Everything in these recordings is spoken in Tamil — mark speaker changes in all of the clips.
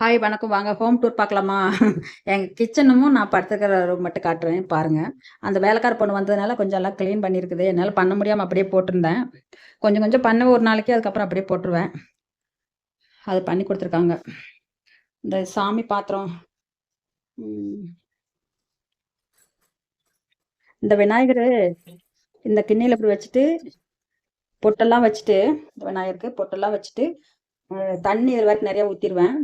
Speaker 1: ஹாய் வணக்கம். வாங்க ஹோம் டூர் பார்க்கலாமா? எங்கள் கிச்சனும் நான் படுத்துக்கிற ரூம் மட்டும் காட்டுறேன் பாருங்கள் அந்த வேலைக்கார பொண்ணு வந்ததுனால கொஞ்சம் எல்லாம் க்ளீன் பண்ணியிருக்குது என்னால் பண்ண முடியாமல் அப்படியே போட்டிருந்தேன். கொஞ்சம் கொஞ்சம் பண்ண ஒரு நாளைக்கு அதுக்கப்புறம் அப்படியே போட்டுருவேன். அது பண்ணி கொடுத்துருக்காங்க. இந்த சாமி பாத்திரம். இந்த விநாயகர் இந்த கிண்ணியில் இப்படி வச்சுட்டு பொட்டெல்லாம் வச்சுட்டு இந்த விநாயகருக்கு பொட்டெல்லாம் வச்சுட்டு தண்ணி இது வரைக்கும் நிறைய ஊற்றிடுவேன்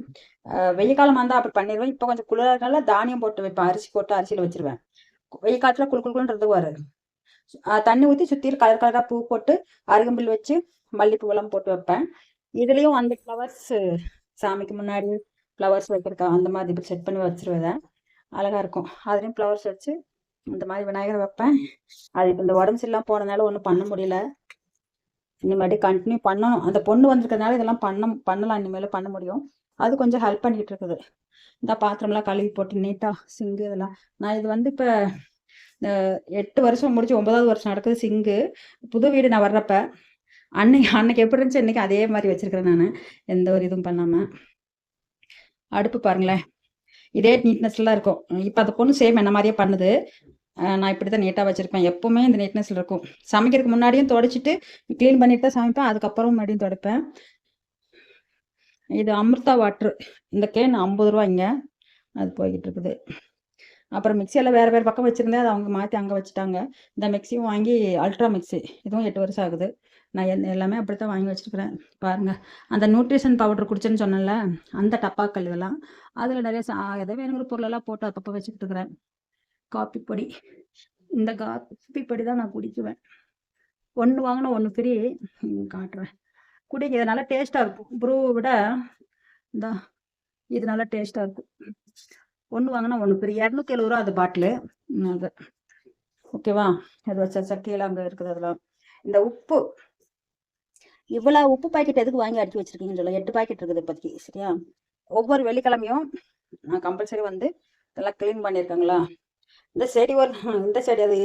Speaker 1: வெயில் காலமாக இருந்தால் அப்படி பண்ணிடுவேன் இப்போ கொஞ்சம் குளிரனால தானியம் போட்டு வைப்பேன். அரிசி போட்டு அரிசியில் வச்சிருவேன். வெயில் காலத்தில் குழு குழுன்றது வரும் தண்ணி ஊற்றி சுற்றி கலர் கலராக பூ போட்டு அருகம்பில் வச்சு மல்லிப்பூவெல்லாம் போட்டு வைப்பேன். இதுலேயும் அந்த ஃப்ளவர்ஸ் சாமிக்கு முன்னாடி ஃப்ளவர்ஸ் வைக்கிறக்கா அந்த மாதிரி இப்படி செட் பண்ணி வச்சிருவேன் அழகா இருக்கும். அதுலேயும் ஃப்ளவர்ஸ் வச்சு இந்த மாதிரி விநாயகர் வைப்பேன். அது இப்போ இந்த உடம்பு சரியில்லாம போனதுனால ஒன்றும் பண்ண முடியல. இனிமேட்டு கண்டினியூ பண்ணணும். அந்த பொண்ணு வந்திருக்கிறதுனால இதெல்லாம் பண்ண பண்ணலாம். இனிமேல் பண்ண முடியும். அது கொஞ்சம் ஹெல்ப் பண்ணிக்கிட்டு இருக்குது. இந்த பாத்திரம்லாம் கழுவி போட்டு நீட்டாக சிங்கு இதெல்லாம். நான் இது வந்து இப்போ எட்டு வருஷம் முடிச்சு ஒன்பதாவது வருஷம் நடக்குது சிங்கு புது வீடு நான் வர்றப்ப அன்னைக்கு அன்னைக்கு எப்படி இருந்துச்சு இன்னைக்கு அதே மாதிரி வச்சிருக்கிறேன் நான். எந்த ஒரு இதுவும் பண்ணாமல் அடுப்பு பாருங்களேன். இதே நீட்னஸ்லாம் இருக்கும். இப்போ அந்த பொண்ணு சேம் என்ன மாதிரியே பண்ணுது. நான் இப்படி தான் நீட்டாக வச்சுருப்பேன். எப்போவுமே இந்த நீட்னஸில் இருக்கும். சமைக்கிறதுக்கு முன்னாடியும் தொடச்சிட்டு க்ளீன் பண்ணிட்டு தான் சமைப்பேன். அதுக்கப்புறம் மறுபடியும் துடைப்பேன். இது அமிர்தா வாட்ரு இந்த கேன் ஐம்பது ரூபாய்ங்க. அது போய்கிட்டு இருக்குது. அப்புறம் மிக்சியில் வேறு வேறு பக்கம் வச்சுருந்தேன். அதை அவங்க மாற்றி அங்கே வச்சுட்டாங்க. இந்த மிக்சியும் வாங்கி அல்ட்ரா மிக்ஸி இதுவும் எட்டு வருஷம் ஆகுது. நான் என் எல்லாமே அப்படி தான் வாங்கி வச்சுருக்கிறேன். பாருங்கள் அந்த நியூட்ரிஷன் பவுடர் குடிச்சேன்னு சொன்னேன்ல அந்த டப்பாக்கள் இதெல்லாம். அதில் நிறைய சா எதோ வேணுங்கிற பொருளெல்லாம் போட்டு அப்பப்போ வச்சுக்கிட்டு இருக்கிறேன். காப்பி பொடி. இந்த காப்பி பொடி தான் நான் குடிக்குவேன். ஒன்று வாங்கினா ஒன்று ஃப்ரீ காட்டுறேன். குடிங்க இது நல்லா டேஸ்ட்டாக இருக்கும். ப்ரூவை விட இந்த இது நல்லா டேஸ்ட்டாக இருக்கும். ஒன்று வாங்கினா ஒன்று பெரிய இரநூத்தி எழுபது ரூபா அது பாட்டிலு அது. ஓகேவா அது வச்ச சக்கையில் அங்கே இருக்குது அதெல்லாம். இந்த உப்பு. இவ்வளோ உப்பு பாக்கெட் எதுக்கு வாங்கி அடிச்சு வச்சிருக்கீங்கன்னு சொல்ல எட்டு பாக்கெட் இருக்குது இப்போதைக்கு சரியா? ஒவ்வொரு வெள்ளிக்கிழமையும் நான் கம்பல்சரி வந்து இதெல்லாம் க்ளீன் பண்ணியிருக்காங்களா? இந்த செடி ஒரு இந்த செடி அது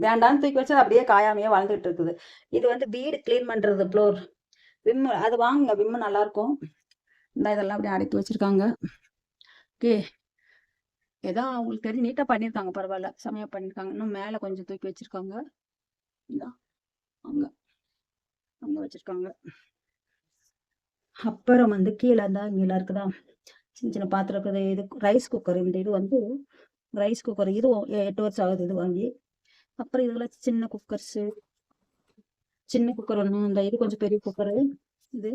Speaker 1: வேண்டாம்னு தூக்கி வச்சு அப்படியே காயாமையே வளர்ந்துட்டு இருக்குது. இது வந்து வீடு க்ளீன் பண்ணுறது ஃப்ளோர் விம்மு அது வாங்குங்க விம்மு நல்லா இருக்கும் இந்த இதெல்லாம் அப்படியே அடக்கி வச்சிருக்காங்க. ஓகே. ஏதோ அவங்களுக்கு தெரிஞ்சு நீட்டாக பண்ணியிருக்காங்க பரவாயில்ல. செமையாக பண்ணியிருக்காங்க இன்னும் மேலே கொஞ்சம் தூக்கி வச்சிருக்காங்க. அங்கே அங்கே வச்சுருக்காங்க. அப்புறம் வந்து கீழே இருந்தால் இங்கே இருக்குதா? சின்ன சின்ன பாத்திரம் இருக்குது. இது ரைஸ் குக்கர் இந்த இது வந்து ரைஸ் குக்கர் இது எட்டு வருஷம் ஆகுது இது வாங்கி. அப்புறம் இதெல்லாம் சின்ன குக்கர்ஸு சின்ன குக்கர் ஒன்றும் இந்த இது கொஞ்சம் பெரிய குக்கரு இது.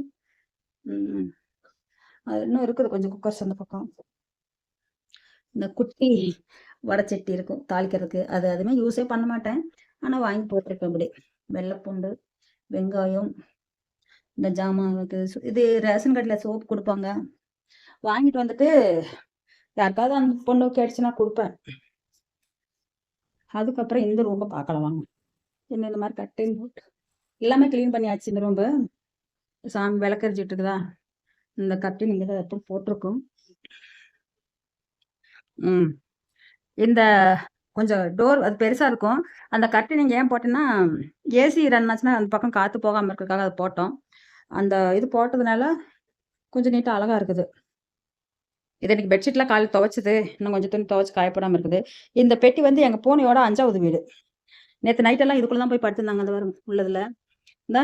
Speaker 1: அது இன்னும் இருக்குது கொஞ்சம் குக்கர்ஸ் அந்த பக்கம். இந்த குட்டி வடச்சட்டி இருக்கும் தாளிக்கிறதுக்கு. அது அதுவுமே யூஸே பண்ண மாட்டேன். ஆனால் வாங்கி போட்டிருப்பேன் இப்படி. வெள்ளைப்பூண்டு வெங்காயம் இந்த ஜாமான் இது ரேஷன் கடையில் சோப்பு கொடுப்பாங்க. வாங்கிட்டு வந்துட்டு யாருக்காவது அந்த பொண்ணு கேட்டுச்சுன்னா கொடுப்பேன். அதுக்கப்புறம் இந்த ரூம்பை பார்க்கலாம் வாங்க. என்ன இந்த மாதிரி கட்டிங் போட்டு எல்லாமே க்ளீன் பண்ணியாச்சு இந்த ரூம்பு. சாமி விளக்கரிச்சிட்டு இருக்குதா இந்த கட்டி நீங்க எப்போ போட்டுருக்கும். ம். இந்த கொஞ்சம் டோர் அது பெருசா இருக்கும். அந்த கட்டு நீங்க ஏன் போட்டேன்னா ஏசி ரன் ஆச்சுன்னா அந்த பக்கம் காத்து போகாம இருக்கிறதுக்காக அதை போட்டோம். அந்த இது போட்டதுனால கொஞ்சம் நீட்டா அழகா இருக்குது. இது எனக்கு பெட்ஷீட்லாம் காலையில் துவைச்சது. இன்னும் கொஞ்சம் துணி துவைச்சு காயப்படாமல் இருக்குது. இந்த பெட்டி வந்து எங்கள் பூனையோட அஞ்சாவது வீடு. நேற்று நைட்டெல்லாம் இதுக்குள்ளே தான் போய் படுத்திருந்தாங்க அந்த வாரம் உள்ளதில். இந்த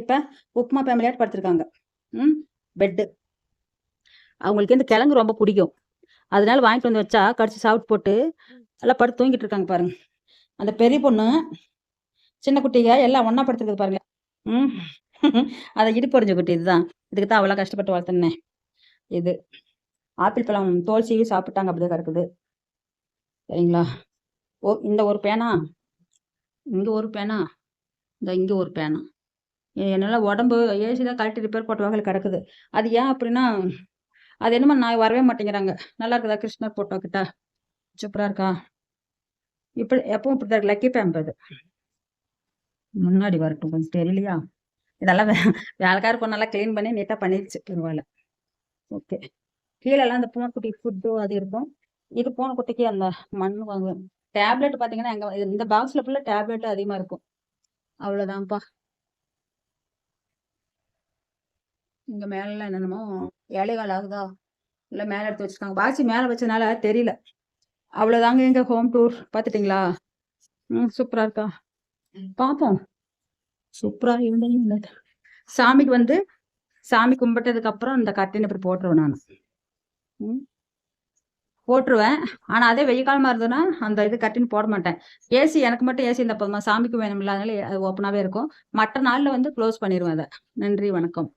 Speaker 1: இப்போ உப்புமா ஃபேமிலியாட்டு படுத்திருக்காங்க. ம் பெட்டு அவங்களுக்கு இந்த கிழங்கு ரொம்ப பிடிக்கும். அதனால வாங்கிட்டு வந்து வச்சா கடிச்சு சாப்பிட்டு போட்டு எல்லாம் படுத்து தூங்கிட்டு இருக்காங்க பாருங்க. அந்த பெரிய பொண்ணு சின்ன குட்டிங்க எல்லாம் ஒன்றா படுத்துருக்குது பாருங்க. ம் அதை இடுப்பொறிஞ்ச குட்டி இதுதான். இதுக்கு தான் அவ்வளோ கஷ்டப்பட்டு வளர்த்தனே. இது. ஆப்பிள் பழம் தோல் சீவி சாப்பிட்டாங்க அப்படியே கிடக்குது சரிங்களா? ஓ இந்த ஒரு பேனா. இங்கே ஒரு பேனா. இந்த இங்கே ஒரு பேனா. என்னால் உடம்பு ஏசி தான் கழட்டி ரிப்பேர் போட்ட வகையில் கிடக்குது. அது ஏன் அப்படின்னா அது என்னமோ நான் வரவே மாட்டேங்கிறாங்க. நல்லா இருக்குதா கிருஷ்ணர் போட்டோ கிட்ட? சூப்பராக இருக்கா? இப்படி எப்பவும் இப்படி தான் லக்கி பேம்ப் அது. முன்னாடி வரட்டும் கொஞ்சம் தெரியலையா? இதெல்லாம் வே- வேலைக்கார பொண்ணெல்லாம் க்ளீன் பண்ணி நீட்டாக பண்ணிடுச்சு. பரவாயில்ல. ஓகே கீழெல்லாம் அந்த பூனைக்குட்டி ஃபுட்டு அது இருக்கும். இது பூனைக்குட்டிக்கு அந்த மண் வாங்குவேன். டேப்லெட் பார்த்தீங்கன்னா எங்கள் இந்த பாக்ஸில் ஃபுல்லாக டேப்லெட் அதிகமாக இருக்கும். அவ்வளோதான்ப்பா இங்கே மேலெலாம் என்னென்னமோ இலைகள் ஆகுதா? இல்லை மேலே எடுத்து வச்சிருக்காங்க. பாக்ஸி மேலே வச்சனால தெரியல. அவ்வளோதாங்க எங்க ஹோம் டூர் பார்த்துட்டிங்களா? ம் சூப்பராக இருக்கா? பார்ப்போம். சூப்பராக இருந்தீங்க சாமிக்கு வந்து சாமி கும்பிட்டதுக்கு அப்புறம் இந்த கட்டின இப்படி போட்டுருவேன் நான். ம். போட்டுருவேன். ஆனால் அதே வெயில் காலமாக இருந்ததுன்னா அந்த இது கட்டின்னு போட மாட்டேன். ஏசி எனக்கு மட்டும் ஏசி இந்த போதுமா? சாமிக்கு வேணும்ல அதனால அது ஓப்பனாகவே இருக்கும். மற்ற நாளில் வந்து க்ளோஸ் பண்ணிடுவேன் அதை. நன்றி வணக்கம்.